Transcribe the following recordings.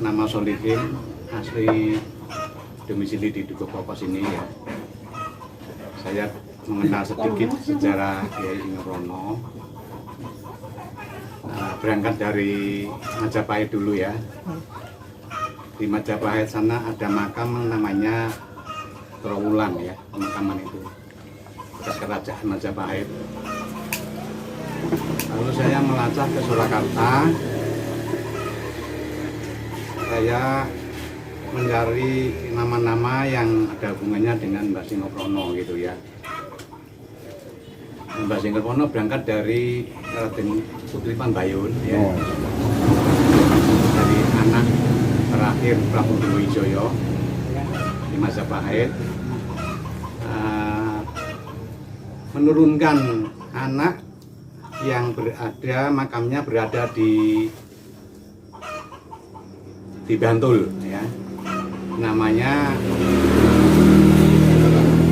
nama Solikin, asli domisili di Dukuh Pokos ini ya. Saya mengenal sedikit sejarah Kiai Imrono. Nah, berangkat dari Majapahit dulu ya. Di Majapahit sana ada makam namanya Trawulan ya, pemakaman itu. Bekas kerajaan Majapahit. Lalu saya melacak ke Surakarta. Saya mencari nama-nama yang ada hubungannya dengan Mbah Singoprono gitu ya. Mbah Singoprono berangkat dari Raden Putri Panbayun ya. Oh. Dari anak terakhir Prabu Wijaya di Majapahit. Eh, menurunkan anak yang berada makamnya berada di di Bantul ya. Namanya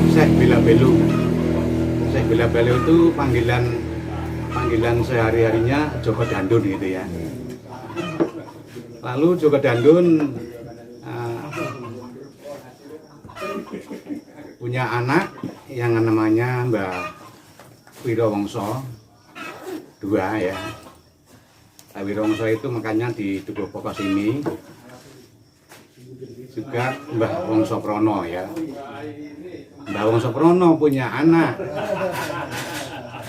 Syekh Bila Belu Syekh Bila Belu itu panggilan panggilan sehari harinya Joko Dandun gitu ya. Lalu Joko Dandun eh, punya anak yang namanya Mbah Wirowongso dua ya. Mbah Wirowongso itu makanya di Dukuh Pokos ini juga Mbah Wongso Prono ya Mbah Wongso Prono punya anak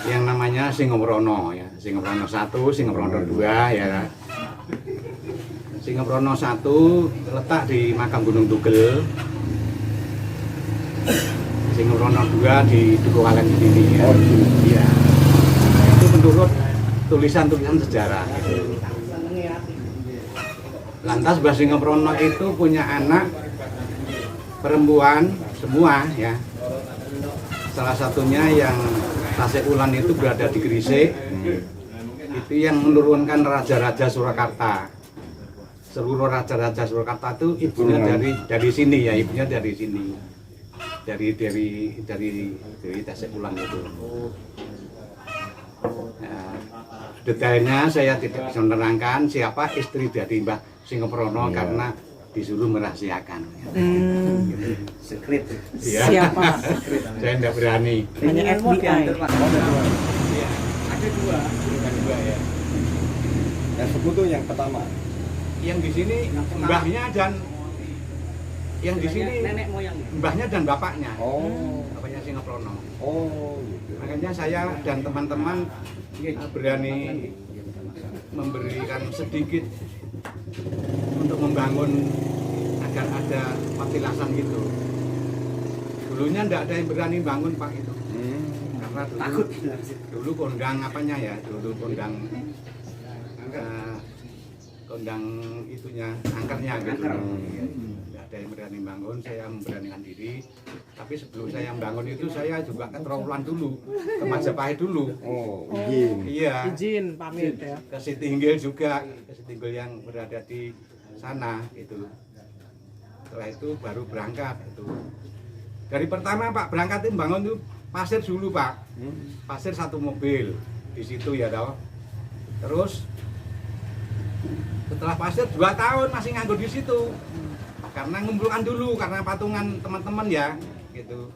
yang namanya Singoprono ya Singoprono satu Singoprono dua ya Singoprono satu letak di makam Gunung Tugel Singoprono dua di Dukuh Kalen ini ya. Iya. itu menurut tulisan-tulisan sejarah gitu. Lantas Mbah Singoprono itu punya anak perempuan semua ya. Salah satunya yang Tasik Ulan itu berada di Gresik. Itu yang menurunkan raja-raja Surakarta. Seluruh raja-raja Surakarta itu ibunya dari dari sini ya, ibunya dari sini. Dari dari dari dari Tasik Ulan itu. Nah, detailnya saya tidak bisa menerangkan siapa istri dari Mbah Singoprono Iya. karena disuruh merahasiakan. Hmm, Sekret. Iya. siapa? saya tidak berani. Hanya FBI. Iya. Ada dua, ada dua ya. Yang sekutu yang pertama. Yang di sini mbahnya dan yang di sini nenek moyang. mbahnya dan bapaknya. Oh. Bapaknya Singoprono. Oh, gitu. Makanya saya dan teman-teman berani memberikan sedikit untuk membangun agar ada patilasan gitu. Dulunya tidak ada yang berani bangun pak itu, Hmm. karena dulu, Takut. dulu kondang apanya ya, dulu kondang eh, kondang itunya angkernya gitu. Angker. Tidak ada yang berani bangun, saya memberanikan diri. Tapi sebelum saya membangun itu saya juga ke Trawulan dulu, ke Majapahit dulu. Oh, izin. Iya, Izin pamit ya. ke Sitinggil juga, ke Sitinggil yang berada di sana itu. Setelah itu baru berangkat itu. Dari pertama Pak berangkat itu bangun tuh pasir dulu Pak, Hmm. pasir satu mobil di situ ya toh. Terus setelah pasir dua tahun masih nganggur di situ. Karena ngumpulkan dulu karena patungan teman-teman ya gitu.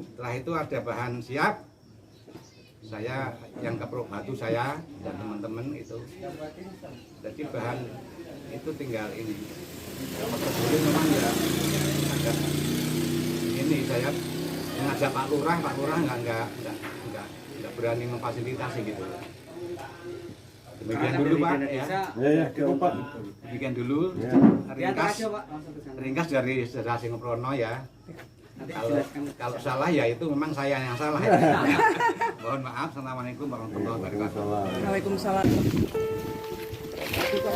Setelah itu ada bahan siap, saya yang keprok batu saya dan teman-teman itu. Jadi bahan itu tinggal ini. Memang ya ini saya mengajak Pak Lurah Pak Lurah nggak nggak nggak nggak nggak berani memfasilitasi gitu demikian dulu Pak ya Ya, ya, cukup Pak. demikian dulu Ya. Ringkas Pak ringkas dari sejarah Singoprono ya Nanti kalau jelaskan. kalau salah ya itu memang saya yang salah mohon maaf assalamualaikum warahmatullahi wabarakatuh Waalaikumsalam. Begitu.